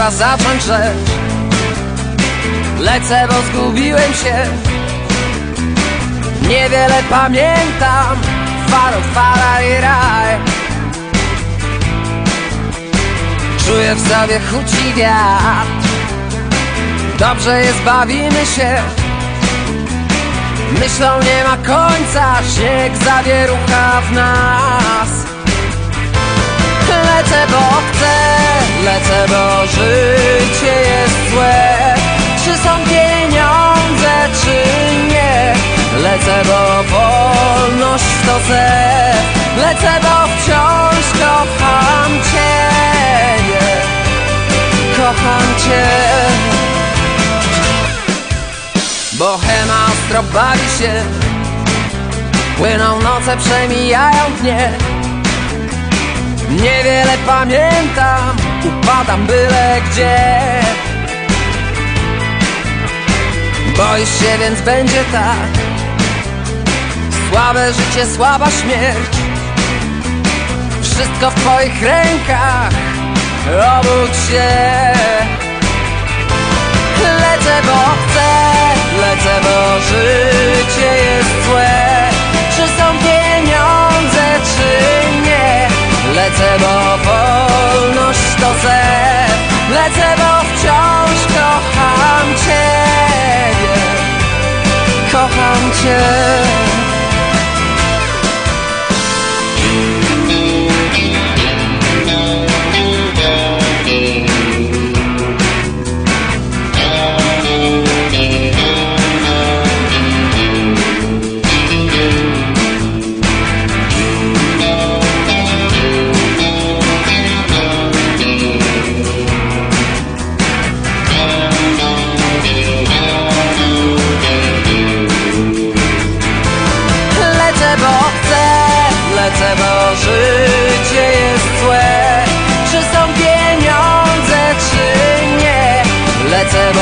Pora zacząć rzecz Lecę, bo zgubiłem się. Niewiele pamiętam Faro, fara i raj. Czuję w sobie chuci wiatr. Dobrze jest, bawimy się. Myślą nie ma końca Śnieg zawierucha w nas Lecę, bo życie jest złe. Czy są pieniądze, czy nie? Lecę, bo wolność to ze Lecę, bo wciąż kocham Ciebie Kocham Cię. Bohema ostro bawi się. Płyną noce, przemijają dnie. Niewiele pamiętam Upadam byle gdzie. Boisz się, więc będzie tak. Słabe życie, słaba śmierć. Wszystko w twoich rękach. Obudź się. Lecę, bo chcę. Lecę, bo życie jest złe. Czy są pieniądze, czy nie? Lecę, bo ze Lecę, bo wciąż kocham Ciebie? Kocham Cię said